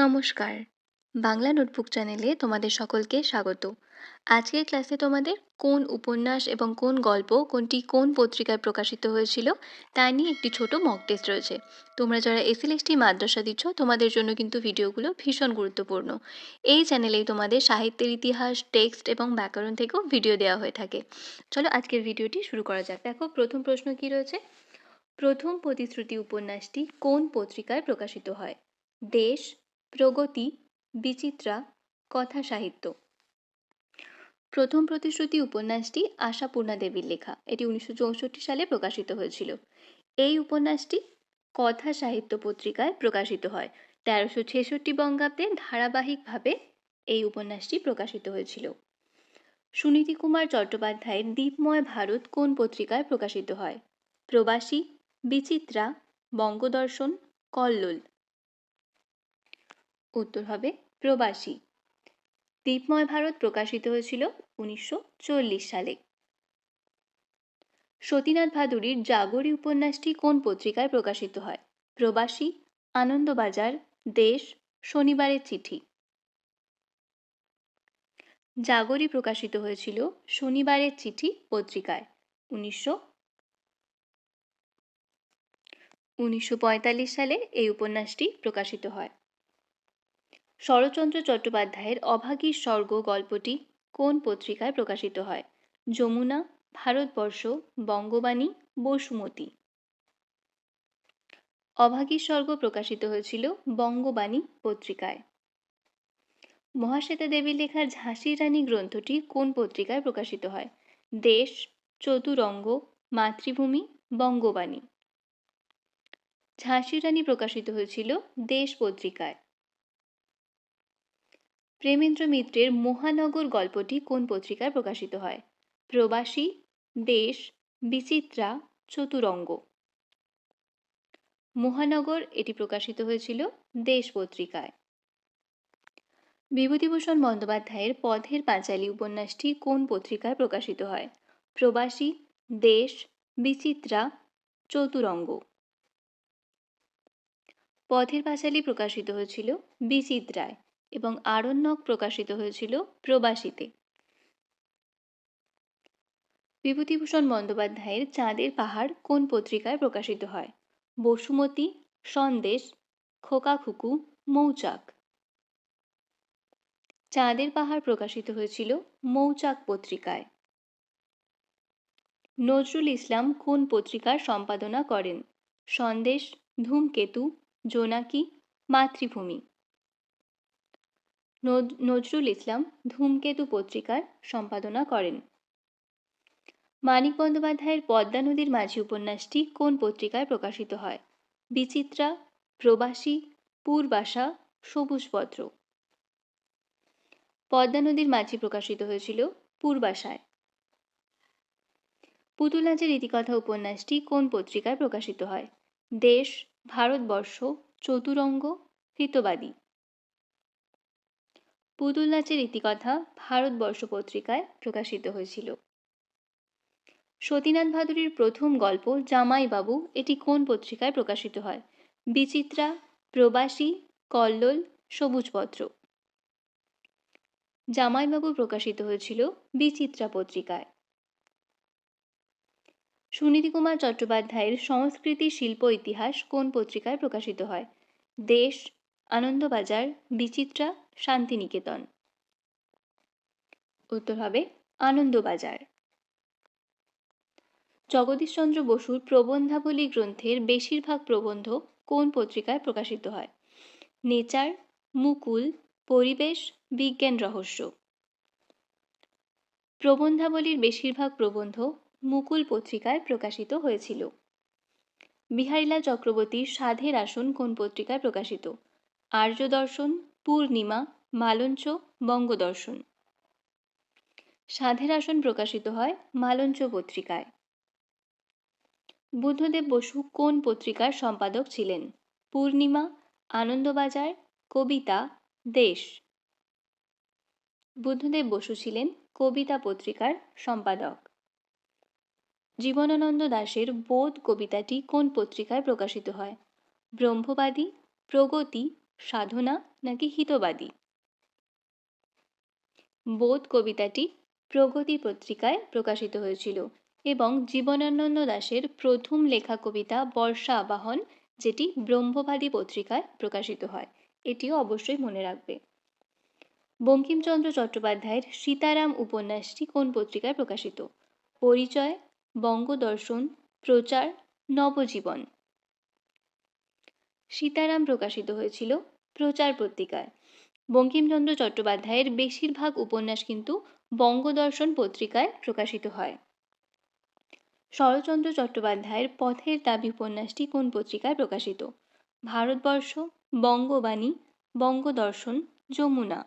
নমস্কার। বাংলা নোটবুক চ্যানেলে তোমাদের সকলকে স্বাগত। আজকের ক্লাসে তোমাদের কোন উপন্যাস এবং কোন গল্প, কোনটি কোন পত্রিকায় প্রকাশিত হয়েছিল, তা নিয়ে একটি ছোট মক টেস্ট রয়েছে। তোমরা যারা এসএলএসটি মাদ্রাসা দিচ্ছ, তোমাদের জন্য কিন্তু ভিডিওগুলো ভীষণ গুরুত্বপূর্ণ। এই চ্যানেলেই তোমাদের সাহিত্যের ইতিহাস, টেক্সট এবং ব্যাকরণ থেকেও ভিডিও দেওয়া হয়ে থাকে। চলো আজকের ভিডিওটি শুরু করা যাক। দেখো, প্রথম প্রশ্ন কি রয়েছে? প্রথম প্রতিশ্রুতি উপন্যাসটি কোন পত্রিকায় প্রকাশিত হয়? দেশ প্রগতি, বিচিত্রা, কথা সাহিত্য। প্রথম প্রতিশ্রুতি উপন্যাসটি আশাপূর্ণা দেবীর লেখা। এটি উনিশশো চৌষট্টি সালে প্রকাশিত হয়েছিল। এই উপন্যাসটি কথা সাহিত্য পত্রিকায় প্রকাশিত হয়। তেরোশো ছেষট্টি বঙ্গাব্দে ধারাবাহিকভাবে এই উপন্যাসটি প্রকাশিত হয়েছিল। সুনীতি কুমার চট্টোপাধ্যায়ের দ্বীপময় ভারত কোন পত্রিকায় প্রকাশিত হয়? প্রবাসী, বিচিত্রা, বঙ্গদর্শন, কল্লোল। উত্তর হবে প্রবাসী। দ্বীপময় ভারত প্রকাশিত হয়েছিল উনিশশো চল্লিশ সালে। সতীনাথ ভাদুরীর জাগরী উপন্যাসটি কোন পত্রিকায় প্রকাশিত হয়? প্রবাসী, আনন্দবাজার, দেশ, শনিবারের চিঠি। জাগরী প্রকাশিত হয়েছিল শনিবারের চিঠি পত্রিকায় উনিশশো উনিশশো সালে এই উপন্যাসটি প্রকাশিত হয়। শরৎচন্দ্র চট্টোপাধ্যায়ের অভাগীর স্বর্গ গল্পটি কোন পত্রিকায় প্রকাশিত হয়? যমুনা, ভারতবর্ষ, বঙ্গবাণী, বসুমতী। অভাগীর স্বর্গ প্রকাশিত হয়েছিল বঙ্গবাণী পত্রিকায়। মহাশ্বেতা দেবীর লেখা ঝাঁসির রানী গ্রন্থটি কোন পত্রিকায় প্রকাশিত হয়? দেশ, চতুরঙ্গ, মাতৃভূমি, বঙ্গবাণী। ঝাঁসির রানী প্রকাশিত হয়েছিল দেশ পত্রিকায়। প্রেমেন্দ্র মিত্রের মহানগর গল্পটি কোন পত্রিকায় প্রকাশিত হয়? প্রবাসী, দেশ, বিচিত্রা, চতুরঙ্গ। মহানগর, এটি প্রকাশিত হয়েছিল দেশ পত্রিকায়। বিভূতিভূষণ বন্দ্যোপাধ্যায়ের পথের পাঁচালী উপন্যাসটি কোন পত্রিকায় প্রকাশিত হয়? প্রবাসী, দেশ, বিচিত্রা, চতুরঙ্গ। পথের পাঁচালী প্রকাশিত হয়েছিল বিচিত্রায়। এবং আরণ্যক প্রকাশিত হয়েছিল প্রবাসীতে। বিভূতিভূষণ বন্দ্যোপাধ্যায়ের চাঁদের পাহাড় কোন পত্রিকায় প্রকাশিত হয়? বসুমতী, সন্দেশ, খোকাখুকু, মৌচাক। চাঁদের পাহাড় প্রকাশিত হয়েছিল মৌচাক পত্রিকায়। নজরুল ইসলাম কোন পত্রিকার সম্পাদনা করেন? সন্দেশ, ধূমকেতু, জোনাকি, মাতৃভূমি। নজরুল ইসলাম ধূমকেতু পত্রিকার সম্পাদনা করেন। মানিক বন্দ্যোপাধ্যায়ের পদ্মা নদীর মাঝি উপন্যাসটি কোন পত্রিকায় প্রকাশিত হয়? বিচিত্রা, প্রবাসী, পূর্বাশা সবুজপত্র পদ্মা নদীর মাঝি প্রকাশিত হয়েছিল পূর্বাশায়। পুতুল নাচের ইতিকথা উপন্যাসটি কোন পত্রিকায় প্রকাশিত হয়? দেশ, ভারতবর্ষ, চতুরঙ্গ হিতবাদী পুতুল নাচের ইতিকথা ভারতবর্ষ পত্রিকায় প্রকাশিত হয়েছিল। সতীনাথ ভাদুরীর প্রথম গল্প, জামাইবাবু, এটি কোন পত্রিকায় প্রকাশিত হয়? বিচিত্রা, প্রবাসী, কল্লোল, সবুজপত্র। জামাইবাবু প্রকাশিত হয়েছিল বিচিত্রা পত্রিকায়। সুনীতি কুমার চট্টোপাধ্যায়ের সংস্কৃতি, শিল্প, ইতিহাস কোন পত্রিকায় প্রকাশিত হয়? দেশ আনন্দবাজার, বিচিত্রা, শান্তিনিকেতন। উত্তর হবে আনন্দবাজার। জগদীশচন্দ্র বসুর প্রবন্ধাবলী গ্রন্থের বেশিরভাগ প্রবন্ধ কোন পত্রিকায় প্রকাশিত হয়? নেচার, মুকুল, পরিবেশ, বিজ্ঞান রহস্য। প্রবন্ধাবলীর বেশিরভাগ প্রবন্ধ মুকুল পত্রিকায় প্রকাশিত হয়েছিল। বিহারীলাল চক্রবর্তীর সাধের আসন কোন পত্রিকায় প্রকাশিত? আর্য দর্শন পূর্ণিমা, মালঞ্চ, বঙ্গদর্শন। সাধের আসন প্রকাশিত হয় মালঞ্চ পত্রিকায়। বুদ্ধদেব বসু কোন পত্রিকার সম্পাদক ছিলেন? পূর্ণিমা, আনন্দবাজার, কবিতা, দেশ। বুদ্ধদেব বসু ছিলেন কবিতা পত্রিকার সম্পাদক। জীবনানন্দ দাশের বোধ কবিতাটি কোন পত্রিকায় প্রকাশিত হয়? ব্রহ্মবাদী, প্রগতি সাধনা নাকি হিতবাদী? বোধ কবিতাটি প্রগতি পত্রিকায় প্রকাশিত হয়েছিল এবং জীবনানন্দ দাশের প্রথম লেখা কবিতা বর্ষা আবাহন, যেটি ব্রহ্মবাদী পত্রিকায় প্রকাশিত হয়। এটিও অবশ্যই মনে রাখবে। বঙ্কিমচন্দ্র চট্টোপাধ্যায়ের সীতারাম উপন্যাসটি কোন পত্রিকায় প্রকাশিত? পরিচয়, বঙ্গদর্শন, প্রচার, নবজীবন। সীতারাম প্রকাশিত হয়েছিল প্রচার পত্রিকায়। বঙ্কিমচন্দ্র চট্টোপাধ্যায়ের বেশিরভাগ উপন্যাস কিন্তু বঙ্গদর্শন পত্রিকায় প্রকাশিত হয়। শরৎচন্দ্র চট্টোপাধ্যায়ের পথের দাবি উপন্যাসটি কোন পত্রিকায় প্রকাশিত? ভারতবর্ষ, বঙ্গবাণী, বঙ্গদর্শন, যমুনা।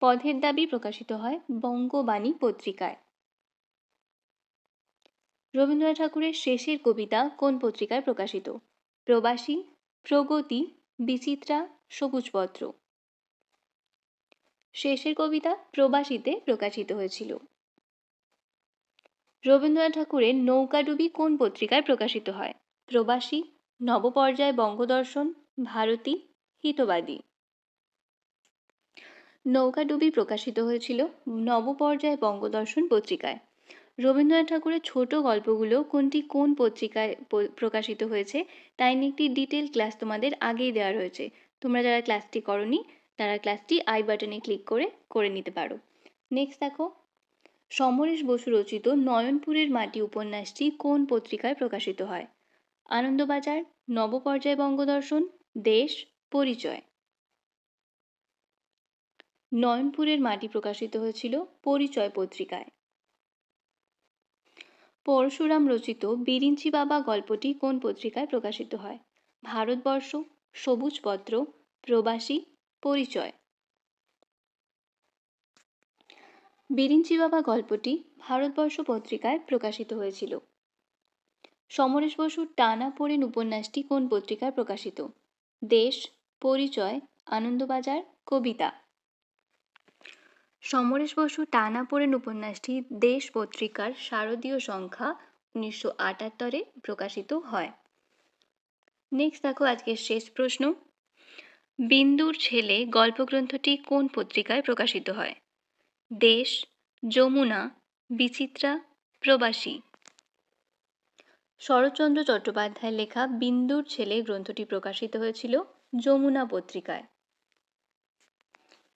পথের দাবি প্রকাশিত হয় বঙ্গবাণী পত্রিকায়। রবীন্দ্রনাথ ঠাকুরের শেষের কবিতা কোন পত্রিকায় প্রকাশিত? প্রবাসী, প্রগতি, বিচিত্রা সবুজপত্র শেষের কবিতা প্রবাসীতে প্রকাশিত হয়েছিল। রবীন্দ্রনাথ ঠাকুরের নৌকাডুবি কোন পত্রিকায় প্রকাশিত হয়? প্রবাসী, নবপর্যায় বঙ্গদর্শন, ভারতী, হিতবাদী। নৌকাডুবি প্রকাশিত হয়েছিল নবপর্যায় বঙ্গদর্শন পত্রিকায়। রবীন্দ্রনাথ ঠাকুরের ছোট গল্পগুলো কোনটি কোন পত্রিকায় প্রকাশিত হয়েছে তাই নিয়ে একটি ডিটেল ক্লাস তোমাদের আগেই দেওয়া রয়েছে। তোমরা যারা ক্লাসটি করনি, তারা ক্লাসটি আই বাটনে ক্লিক করে করে নিতে পারো। নেক্সট দেখো, সমরেশ বসু রচিত নয়নপুরের মাটি উপন্যাসটি কোন পত্রিকায় প্রকাশিত হয়? আনন্দবাজার, নবপর্যায় বঙ্গদর্শন, দেশ, পরিচয়। নয়নপুরের মাটি প্রকাশিত হয়েছিল পরিচয় পত্রিকায়। পরশুরাম রচিত বিরিঞ্চি বাবা গল্পটি কোন পত্রিকায় প্রকাশিত হয়? ভারতবর্ষ সবুজপত্র প্রবাসী, পরিচয়। বিরিঞ্চি বাবা গল্পটি ভারতবর্ষ পত্রিকায় প্রকাশিত হয়েছিল। সমরেশ বসুর টানা পড়েন উপন্যাসটি কোন পত্রিকায় প্রকাশিত? দেশ, পরিচয়, আনন্দবাজার, কবিতা। সমরেশ বসু টানা পড়েন উপন্যাসটি দেশ পত্রিকার শারদীয় সংখ্যা উনিশশো আটাত্তরে প্রকাশিত হয়। নেক্সট দেখো আজকের শেষ প্রশ্ন। বিন্দুর ছেলে গল্পগ্রন্থটি কোন পত্রিকায় প্রকাশিত হয়? দেশ, যমুনা, বিচিত্রা, প্রবাসী। শরৎচন্দ্র চট্টোপাধ্যায়ের লেখা বিন্দুর ছেলে গ্রন্থটি প্রকাশিত হয়েছিল যমুনা পত্রিকায়।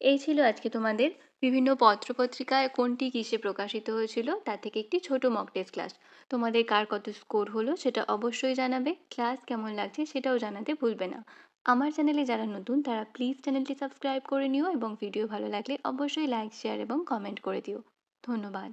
এই ছিল আজকে তোমাদের বিভিন্ন পত্রপত্রিকায় কোনটি কিসে প্রকাশিত হয়েছিল, তার থেকে একটি ছোট মক টেস্ট ক্লাস তোমাদের কার কত স্কোর হলো সেটা অবশ্যই জানাবে। ক্লাস কেমন লাগছে সেটাও জানাতে ভুলবে না। আমার চ্যানেলে যারা নতুন, তারা প্লিজ চ্যানেলটি সাবস্ক্রাইব করে নিও এবং ভিডিও ভালো লাগলে অবশ্যই লাইক শেয়ার এবং কমেন্ট করে দিও। ধন্যবাদ।